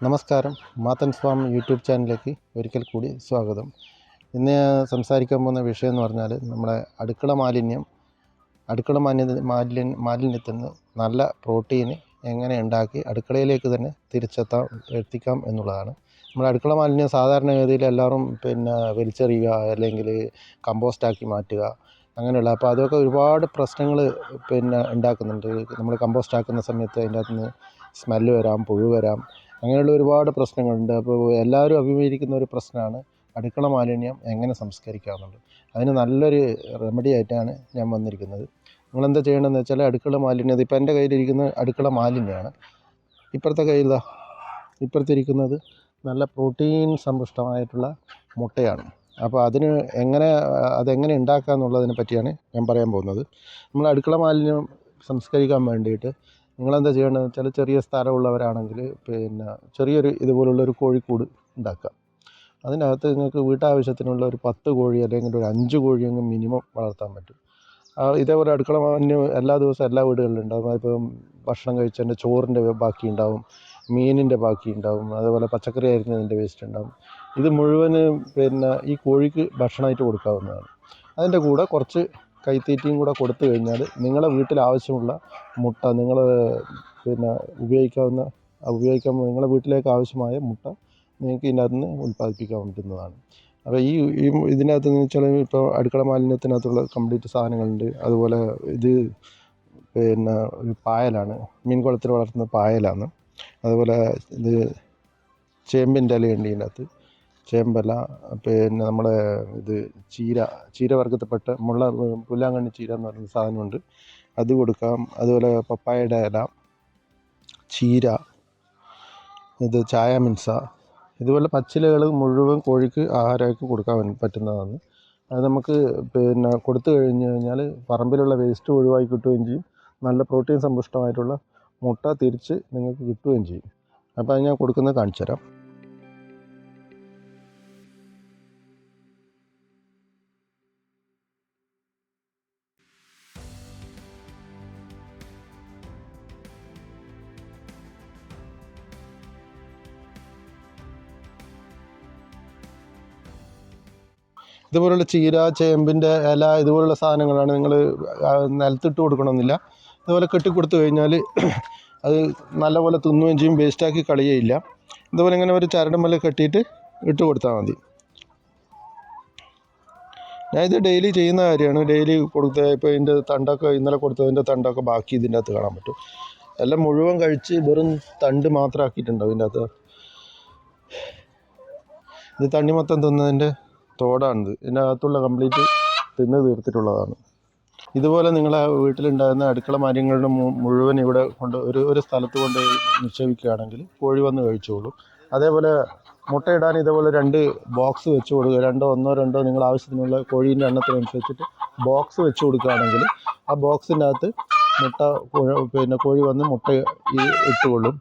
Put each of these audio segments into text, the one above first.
നമസ്കാരം. Mathan farm YouTube ചാനലിലേക്ക് ഒരിക്കൽ കൂടി സ്വാഗതം. ഇന്ന് സംസാരിക്കാൻ പോകുന്ന വിഷയം എന്ന് പറഞ്ഞാൽ നമ്മുടെ അടുക്കള മാലിന്യം അടുക്കള മാലിന്യ മാലിന്യ മാലിന്യത്തിൽ നിന്ന് നല്ല പ്രോട്ടീൻ എങ്ങനെ ഉണ്ടാക്കി അടുക്കളയിലേക്ക് തന്നെ തിരിച്ചെത്താം എത്തിക്കാം എന്നുള്ളതാണ്. നമ്മുടെ അടുക്കള മാലിന്യം സാധാരണഗതിയിൽ എല്ലാവരും പിന്നെ വലിച്ചെറിയുക അല്ലെങ്കിൽ കമ്പോസ്റ്റാക്കി മാറ്റുക അങ്ങനെയുള്ള അപ്പോൾ അതൊക്കെ ഒരുപാട് പ്രശ്നങ്ങൾ പിന്നെ ഉണ്ടാക്കുന്നുണ്ട്. നമ്മൾ കമ്പോസ്റ്റ് ആക്കുന്ന സമയത്ത് അതിന്റെ അകത്ത് നിന്ന് സ്മെല്ല് വരാം പുഴു വരാം അങ്ങനെയുള്ള ഒരുപാട് പ്രശ്നങ്ങളുണ്ട്. അപ്പോൾ എല്ലാവരും അഭിമുഖീകരിക്കുന്ന ഒരു പ്രശ്നമാണ് അടുക്കള മാലിന്യം എങ്ങനെ സംസ്കരിക്കാമെന്നുള്ളത്. അതിന് നല്ലൊരു റെമഡി ആയിട്ടാണ് ഞാൻ വന്നിരിക്കുന്നത്. നിങ്ങളെന്താ ചെയ്യേണ്ടതെന്ന് വെച്ചാൽ അടുക്കള മാലിന്യം ഇതിപ്പോൾ എന്റെ കയ്യിലിരിക്കുന്ന അടുക്കള മാലിന്യമാണ്. ഇപ്പുറത്തെ കയ്യിലാ ഇപ്പുറത്തിരിക്കുന്നത് നല്ല പ്രോട്ടീൻ സമ്പുഷ്ടമായിട്ടുള്ള മുട്ടയാണ്. അപ്പോൾ അതിന് എങ്ങനെ അതെങ്ങനെ ഉണ്ടാക്കുക എന്നുള്ളതിനെ പറ്റിയാണ് ഞാൻ പറയാൻ പോകുന്നത്. നമ്മൾ അടുക്കള മാലിന്യം സംസ്കരിക്കാൻ വേണ്ടിയിട്ട് നിങ്ങളെന്താ ചെയ്യേണ്ടതെന്ന് വെച്ചാൽ ചെറിയ സ്ഥലമുള്ളവരാണെങ്കിൽ പിന്നെ ചെറിയൊരു ഇതുപോലുള്ള ഒരു കോഴിക്കൂട് ഉണ്ടാക്കുക. അതിനകത്ത് നിങ്ങൾക്ക് വീട്ടാവശ്യത്തിനുള്ള ഒരു പത്ത് കോഴി അല്ലെങ്കിൽ ഒരു അഞ്ച് കോഴി അങ്ങ് മിനിമം വളർത്താൻ പറ്റും. ഇതേപോലെ അടുക്കള മാലിന്യം എല്ലാ ദിവസവും എല്ലാ വീടുകളിലും ഉണ്ടാകും അതിപ്പം ഭക്ഷണം കഴിച്ചതിന്റെ ചോറിന്റെ ബാക്കി ഉണ്ടാവും മീനിന്റെ ബാക്കി ഉണ്ടാവും അതേപോലെ പച്ചക്കറി അരിഞ്ഞതിന്റെ വേസ്റ്റ് ഉണ്ടാവും. ഇത് മുഴുവൻ പിന്നെ ഈ കോഴിക്ക് ഭക്ഷണമായിട്ട് കൊടുക്കാവുന്നതാണ്. അതിന്റെ കൂടെ കുറച്ച് കൈത്തീറ്റയും കൂടെ കൊടുത്തു കഴിഞ്ഞാൽ നിങ്ങളുടെ വീട്ടിൽ ആവശ്യമുള്ള മുട്ട നിങ്ങൾ പിന്നെ ഉപയോഗിക്കാവുന്ന ഉപയോഗിക്കാൻ നിങ്ങളുടെ വീട്ടിലേക്ക് ആവശ്യമായ മുട്ട നിങ്ങൾക്ക് ഇതിനകത്ത് നിന്ന് ഉൽപ്പാദിപ്പിക്കാൻ പറ്റുന്നതാണ് അപ്പോൾ ഈ ഈ ഇതിനകത്ത് എന്ന് വെച്ചാൽ ഇപ്പോൾ അടുക്കള മാലിന്യത്തിനകത്തുള്ള കംപ്ലീറ്റ് സാധനങ്ങളുണ്ട്. അതുപോലെ ഇത് പിന്നെ ഒരു പായലാണ്. മീൻകുളത്തിൽ വളർത്തുന്ന പായലാണ്. അതുപോലെ ഇത് ചേമ്പിന്റെ ഇലയുണ്ട് ഇതിനകത്ത്. ചേമ്പല പിന്നെ നമ്മുടെ ഇത് ചീര ചീര വർഗത്തിൽപ്പെട്ട മുള്ള പുല്ലാങ്കണ്ണി ചീര എന്ന് പറയുന്ന സാധനമുണ്ട്. അത് കൊടുക്കാം. അതുപോലെ പപ്പായയുടെ ഇല ചീര ഇത് ചായ മിൻസ ഇതുപോലെ പച്ചിലകൾ മുഴുവൻ കോഴിക്ക് ആഹാരമായിട്ട് കൊടുക്കാൻ പറ്റുന്നതാണ്. അത് നമുക്ക് പിന്നെ കൊടുത്തു കഴിഞ്ഞ് കഴിഞ്ഞാൽ പറമ്പിലുള്ള വേസ്റ്റ് ഒഴിവാക്കി കിട്ടുകയും ചെയ്യും. നല്ല പ്രോട്ടീൻ സമ്പുഷ്ടമായിട്ടുള്ള മുട്ട തിരിച്ച് നിങ്ങൾക്ക് കിട്ടുകയും ചെയ്യും. അപ്പോൾ അത് ഞാൻ കൊടുക്കുന്നത് കാണിച്ചു തരാം ഇതുപോലുള്ള ചീര ചേമ്പിന്റെ ഇല ഇതുപോലുള്ള സാധനങ്ങളാണ് നിങ്ങൾ നിലത്തിട്ട് കൊടുക്കണമെന്നില്ല. ഇതുപോലെ കെട്ടി കൊടുത്തു കഴിഞ്ഞാൽ അത് നല്ലപോലെ തിന്നുകയും ചെയ്യും വേസ്റ്റാക്കി കളയുകയില്ല. ഇതുപോലെ ഇങ്ങനെ ഒരു ചരടുമല കെട്ടിയിട്ട് ഇട്ട് കൊടുത്താൽ മതി. ഞാൻ ഇത് ഡെയിലി ചെയ്യുന്ന കാര്യമാണ്. ഡെയിലി കൊടുത്ത ഇപ്പോൾ ഇതിന്റെ തണ്ടൊക്കെ ഇന്നലെ കൊടുത്തതിന്റെ തണ്ടൊക്കെ ബാക്കി ഇതിന്റെ അകത്ത് കാണാൻ പറ്റും. എല്ലാം മുഴുവൻ കഴിച്ച് വെറും തണ്ട് മാത്രം ആക്കിയിട്ടുണ്ടാവും ഇതിന്റെ അകത്ത്. ഇത് തണ്ണിമത്തം തിന്നതിന്റെ തോടാണിത് ഇതിനകത്തുള്ള കംപ്ലീറ്റ് തിന്ന് തീർത്തിട്ടുള്ളതാണ്. ഇതുപോലെ നിങ്ങൾ ആ വീട്ടിലുണ്ടാകുന്ന അടുക്കള മാലിന്യങ്ങളുടെ മുഴുവൻ ഇവിടെ കൊണ്ട് ഒരു ഒരു സ്ഥലത്ത് കൊണ്ട് നിക്ഷേപിക്കുകയാണെങ്കിൽ കോഴി വന്ന് കഴിച്ചോളും. അതേപോലെ മുട്ടയിടാൻ ഇതേപോലെ രണ്ട് ബോക്സ് വെച്ച് കൊടുക്കുക. രണ്ടോ ഒന്നോ രണ്ടോ നിങ്ങൾ ആവശ്യത്തിനുള്ള കോഴീന്റെ എണ്ണത്തിനനുസരിച്ചിട്ട് ബോക്സ് വെച്ച് കൊടുക്കുകയാണെങ്കിൽ ആ ബോക്സിന്റെ അകത്ത് മുട്ട പിന്നെ കോഴി വന്ന് മുട്ട ഇട്ടുകൊള്ളും.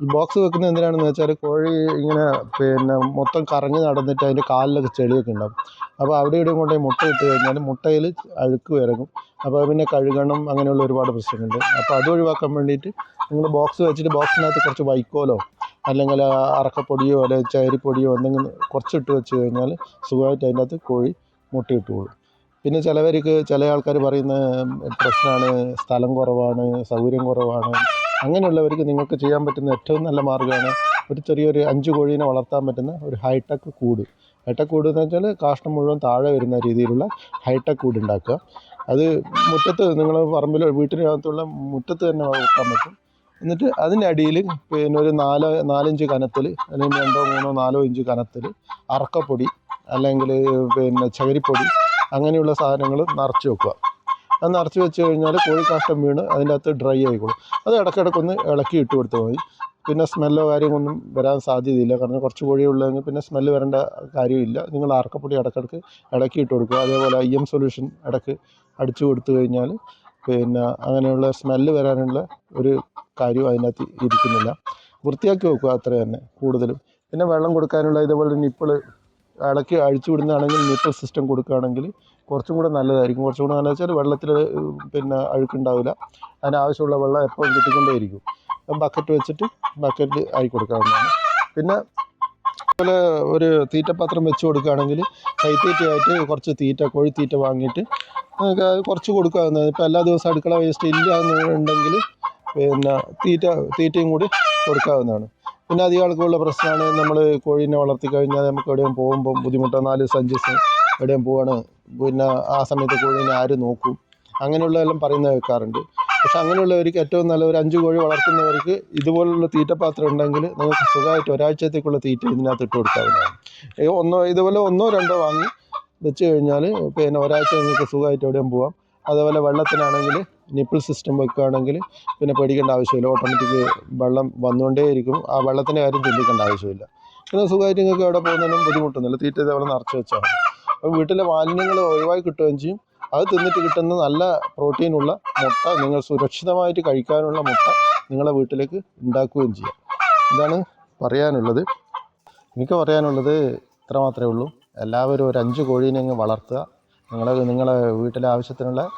ഈ ബോക്സ് വെക്കുന്നത് എന്തിനാണെന്ന് വെച്ചാൽ കോഴി ഇങ്ങനെ പിന്നെ മൊത്തം കറങ്ങി നടന്നിട്ട് അതിന്റെ കാലിലൊക്കെ ചെളിയൊക്കെ ഉണ്ടാവും. അപ്പോൾ അവിടെ ഇവിടെയും കൊണ്ടുപോയി മുട്ട ഇട്ട് കഴിഞ്ഞാൽ മുട്ടയിൽ അഴുക്ക് ഇറങ്ങും അപ്പോൾ പിന്നെ കഴുകണം അങ്ങനെയുള്ള ഒരുപാട് പ്രശ്നങ്ങളുണ്ട്. അപ്പോൾ അത് ഒഴിവാക്കാൻ വേണ്ടിയിട്ട് നിങ്ങൾ ബോക്സ് വെച്ചിട്ട് ബോക്സിനകത്ത് കുറച്ച് വൈക്കോലോ അല്ലെങ്കിൽ അറക്കപ്പൊടിയോ അല്ലെങ്കിൽ ചേരിപ്പൊടിയോ എന്തെങ്കിലും കുറച്ചിട്ട് വെച്ച് കഴിഞ്ഞാൽ സുഖമായിട്ട് അതിന്റെ അകത്ത് കോഴി മുട്ടയിട്ടുള്ളൂ പിന്നെ ചിലവർക്ക് ചില ആൾക്കാർ പറയുന്ന പ്രശ്നമാണ് സ്ഥലം കുറവാണ് സൗകര്യം കുറവാണ് അങ്ങനെയുള്ളവർക്ക് നിങ്ങൾക്ക് ചെയ്യാൻ പറ്റുന്ന ഏറ്റവും നല്ല മാർഗമാണ് ഒരു ചെറിയൊരു അഞ്ച് കോഴീനെ വളർത്താൻ പറ്റുന്ന ഒരു ഹൈടെക് കൂട്. ഹൈടെക് കൂട് എന്ന് വെച്ചാൽ കാഷ്ടം മുഴുവൻ താഴെ വരുന്ന രീതിയിലുള്ള ഹൈടെക് കൂട് ഉണ്ടാക്കുക. അത് മുറ്റത്ത് നിങ്ങൾ പറമ്പിൽ വീട്ടിനകത്തുള്ള മുറ്റത്ത് തന്നെ വെക്കാൻ പറ്റും. എന്നിട്ട് അതിന്റെ അടിയിൽ പിന്നെ ഒരു നാല് നാലഞ്ച് കനത്തിൽ അല്ലെങ്കിൽ രണ്ടോ മൂന്നോ നാലോ ഇഞ്ച് കനത്തിൽ അറക്കപ്പൊടി അല്ലെങ്കിൽ പിന്നെ ചകിരിപ്പൊടി അങ്ങനെയുള്ള സാധനങ്ങൾ നിറച്ച് വെക്കുക. അത് നിറച്ച് വെച്ച് കഴിഞ്ഞാൽ കോഴി കാഷ്ടം വീണ് അതിന്റെ അകത്ത് ഡ്രൈ ആയിക്കോളും. അത് ഇടയ്ക്കിടയ്ക്കൊന്ന് ഇളക്കി ഇട്ട് കൊടുത്താൽ മതി. പിന്നെ സ്മെല്ലോ കാര്യമൊന്നും വരാൻ സാധ്യതയില്ല. കാരണം കുറച്ച് കോഴിയുള്ളതെങ്കിൽ പിന്നെ സ്മെല്ല് വരേണ്ട കാര്യമില്ല. നിങ്ങൾ അറക്കപ്പൊടി ഇടയ്ക്കിടയ്ക്ക് ഇളക്കി ഇട്ട് കൊടുക്കുക. അതേപോലെ ഐ എം സൊല്യൂഷൻ ഇടയ്ക്ക് അടിച്ചു കൊടുത്തു കഴിഞ്ഞാൽ പിന്നെ അങ്ങനെയുള്ള സ്മെല്ല് വരാനുള്ള ഒരു കാര്യവും അതിനകത്ത് ഇരിക്കുന്നില്ല. വൃത്തിയാക്കി വെക്കുക അത്ര തന്നെ കൂടുതലും. പിന്നെ വെള്ളം കൊടുക്കാനുള്ള ഇതേപോലെ നിപ്പിൾ ഇടയ്ക്ക് അഴിച്ചു വിടുന്നതാണെങ്കിൽ ന്യൂട്രൽ സിസ്റ്റം കൊടുക്കുകയാണെങ്കിൽ കുറച്ചും കൂടെ നല്ലതായിരിക്കും. കുറച്ചും കൂടെ നല്ലതെന്ന് വെച്ചാൽ വെള്ളത്തിൽ പിന്നെ അഴുക്കുണ്ടാവില്ല. അതിനാവശ്യമുള്ള വെള്ളം എപ്പോഴും കിട്ടിക്കൊണ്ടേയിരിക്കും. ബക്കറ്റ് വെച്ചിട്ട് ബക്കറ്റ് ആയി കൊടുക്കാവുന്നതാണ്. പിന്നെ അതുപോലെ ഒരു തീറ്റപ്പാത്രം വെച്ച് കൊടുക്കുകയാണെങ്കിൽ കൈത്തീറ്റയായിട്ട് കുറച്ച് തീറ്റ കോഴിത്തീറ്റ വാങ്ങിയിട്ട് അത് കുറച്ച് കൊടുക്കാവുന്നതാണ്. ഇപ്പോൾ എല്ലാ ദിവസവും അടുക്കള വേസ്റ്റ് ഇല്ല എന്നുണ്ടെങ്കിൽ പിന്നെ തീറ്റ തീറ്റയും കൂടി കൊടുക്കാവുന്നതാണ്. പിന്നെ അധികം ആൾക്കുള്ള പ്രശ്നമാണ്. നമ്മൾ കോഴീനെ വളർത്തി കഴിഞ്ഞാൽ നമുക്ക് എവിടെയും പോകുമ്പം ബുദ്ധിമുട്ടാണ് നാല് ദിവസം എവിടെയും പോവാണ്. പിന്നെ ആ സമയത്ത് കോഴീനെ ആര് നോക്കും? അങ്ങനെയുള്ളതെല്ലാം പറയുന്നത് കേൾക്കാറുണ്ട്. പക്ഷെ അങ്ങനെയുള്ളവർക്ക് ഏറ്റവും നല്ല ഒരു അഞ്ച് കോഴി വളർത്തുന്നവർക്ക് ഇതുപോലുള്ള തീറ്റപ്പാത്രം ഉണ്ടെങ്കിൽ നമുക്ക് സുഖമായിട്ട് ഒരാഴ്ചത്തേക്കുള്ള തീറ്റ ഇതിനകത്ത് ഇട്ട് കൊടുക്കാവുന്നതാണ്. ഒന്നോ ഇതുപോലെ ഒന്നോ രണ്ടോ വാങ്ങി വെച്ച് കഴിഞ്ഞാൽ പിന്നെ ഒരാഴ്ച നിങ്ങൾക്ക് സുഖമായിട്ട് എവിടെയും പോവാം. അതേപോലെ വെള്ളത്തിനാണെങ്കിൽ നിപ്പിൾ സിസ്റ്റം വെക്കുകയാണെങ്കിൽ പിന്നെ പേടിക്കേണ്ട ആവശ്യമില്ല. ഓട്ടോമാറ്റിക് വെള്ളം വന്നുകൊണ്ടേയിരിക്കും. ആ വെള്ളത്തിന്റെ കാര്യം ചിന്തിക്കേണ്ട ആവശ്യമില്ല. പിന്നെ സുഖമായിട്ട് നിങ്ങൾക്ക് അവിടെ പോകുന്നതിനും ബുദ്ധിമുട്ടൊന്നുമില്ല. തീറ്റ ഇതേപോലെ നിറച്ച് വെച്ചാൽ മതി. അപ്പോൾ വീട്ടിലെ മാലിന്യങ്ങൾ ഒഴിവായി കിട്ടുകയും ചെയ്യും. അത് തിന്നിട്ട് കിട്ടുന്ന നല്ല പ്രോട്ടീനുള്ള മുട്ട നിങ്ങൾ സുരക്ഷിതമായിട്ട് കഴിക്കാനുള്ള മുട്ട നിങ്ങളെ വീട്ടിലേക്ക് ഉണ്ടാക്കുകയും ചെയ്യാം. ഇതാണ് പറയാനുള്ളത്. എനിക്ക് പറയാനുള്ളത് ഇത്ര മാത്രമേ ഉള്ളൂ. എല്ലാവരും ഒരു അഞ്ച് കോഴീനെ അങ്ങ് വളർത്തുക. നിങ്ങളെ നിങ്ങളെ വീട്ടിലെ ആവശ്യത്തിനുള്ള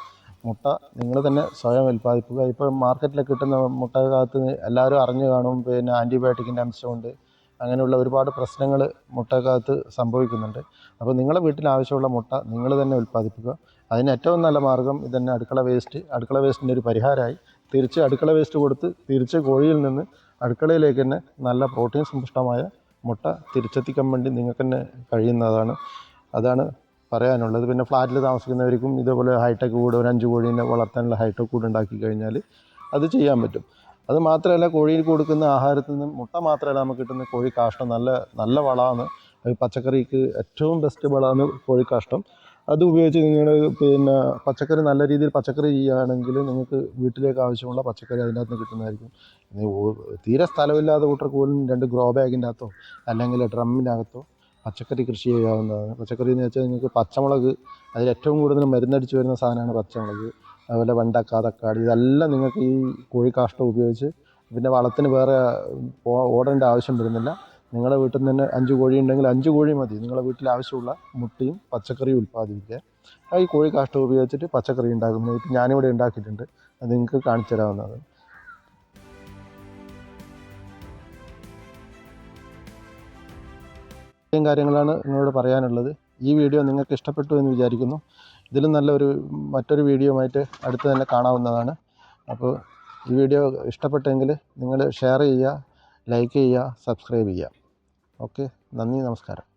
മുട്ട നിങ്ങൾ തന്നെ സ്വയം ഉൽപ്പാദിപ്പിക്കുക. ഇപ്പോൾ മാർക്കറ്റിൽ കിട്ടുന്ന മുട്ടക്കകത്ത് എല്ലാവരും അറിഞ്ഞു കാണും പിന്നെ ആന്റിബയോട്ടിക്കിന്റെ അംശമുണ്ട് അങ്ങനെയുള്ള ഒരുപാട് പ്രശ്നങ്ങൾ മുട്ടക്കകത്ത് സംഭവിക്കുന്നുണ്ട്. അപ്പോൾ നിങ്ങളുടെ വീട്ടിൽ ആവശ്യമുള്ള മുട്ട നിങ്ങൾ തന്നെ ഉൽപ്പാദിപ്പിക്കുക. അതിന് ഏറ്റവും നല്ല മാർഗം ഇതന്നെ അടുക്കള വേസ്റ്റ്. അടുക്കള വേസ്റ്റിന്റെ ഒരു പരിഹാരമായി തിരിച്ച് അടുക്കള വേസ്റ്റ് കൊടുത്ത് തിരിച്ച് കോഴിയിൽ നിന്ന് അടുക്കളയിലേക്ക് തന്നെ നല്ല പ്രോട്ടീൻ സമ്പുഷ്ടമായ മുട്ട തിരിച്ചെത്തിക്കാൻ വേണ്ടി നിങ്ങൾക്ക് തന്നെ കഴിയുന്നതാണ്. അതാണ് പറയാനുള്ളത്. പിന്നെ ഫ്ലാറ്റിൽ താമസിക്കുന്നവർക്കും ഇതേപോലെ ഹൈടെക് കൂട് ഒരു അഞ്ച് കോഴീനെ വളർത്താനുള്ള ഹൈടെക് കൂട് ഉണ്ടാക്കി കഴിഞ്ഞാൽ അത് ചെയ്യാൻ പറ്റും. അത് മാത്രമല്ല കോഴിയിൽ കൊടുക്കുന്ന ആഹാരത്തിൽ നിന്നും മുട്ട മാത്രമല്ല നമുക്ക് കിട്ടുന്ന കോഴി കാഷ്ടം നല്ല നല്ല വളമാണ്. പച്ചക്കറിക്ക് ഏറ്റവും ബെസ്റ്റ് വളമാണ് കോഴി കാഷ്ടം. അത് ഉപയോഗിച്ച് നിങ്ങൾ പിന്നെ പച്ചക്കറി നല്ല രീതിയിൽ പച്ചക്കറി ചെയ്യുകയാണെങ്കിൽ നിങ്ങൾക്ക് വീട്ടിലേക്ക് ആവശ്യമുള്ള പച്ചക്കറി അതിന്റെ അകത്ത് കിട്ടുന്നതായിരിക്കും. തീരെ സ്ഥലമില്ലാതെ കൂട്ടർക്ക് പോലും രണ്ട് ഗ്രോ ബാഗിന്റെ അകത്തോ അല്ലെങ്കിൽ ഡ്രമ്മിനകത്തോ പച്ചക്കറി കൃഷി ചെയ്യാവുന്നതാണ് പച്ചക്കറി എന്ന് വെച്ചാൽ നിങ്ങൾക്ക് പച്ചമുളക് അതിൽ ഏറ്റവും കൂടുതൽ മരുന്നടിച്ച് വരുന്ന സാധനമാണ് പച്ചമുളക്. അതുപോലെ വെണ്ടക്ക തക്കാളി ഇതെല്ലാം നിങ്ങൾക്ക് ഈ കോഴിക്കാഷ്ടം ഉപയോഗിച്ച് പിന്നെ വളത്തിന് വേറെ ഓടേണ്ട ആവശ്യം വരുന്നില്ല. നിങ്ങളുടെ വീട്ടിൽ നിന്ന് തന്നെ അഞ്ച് കോഴി ഉണ്ടെങ്കിൽ അഞ്ച് കോഴി മതി. നിങ്ങളുടെ വീട്ടിൽ ആവശ്യമുള്ള മുട്ടയും പച്ചക്കറിയും ഉൽപ്പാദിപ്പിക്കുക. ഈ കോഴി കാഷ്ടം ഉപയോഗിച്ചിട്ട് പച്ചക്കറി ഉണ്ടാക്കുന്നത് ഞാനിവിടെ ഉണ്ടാക്കിയിട്ടുണ്ട്. അത് നിങ്ങൾക്ക് കാണിച്ചു തരാവുന്നതാണ്. ഇത്രയും കാര്യങ്ങളാണ് നിങ്ങളോട് പറയാനുള്ളത്. ഈ വീഡിയോ നിങ്ങൾക്ക് ഇഷ്ടപ്പെട്ടു എന്ന് വിചാരിക്കുന്നു. ഇതിലും നല്ലൊരു മറ്റൊരു വീഡിയോയുമായിട്ട് അടുത്ത് തന്നെ കാണാവുന്നതാണ്. അപ്പോൾ ഈ വീഡിയോ ഇഷ്ടപ്പെട്ടെങ്കിൽ നിങ്ങൾ ഷെയർ ചെയ്യുക ലൈക്ക് ചെയ്യുക സബ്സ്ക്രൈബ് ചെയ്യുക. ഓക്കെ നന്ദി നമസ്കാരം.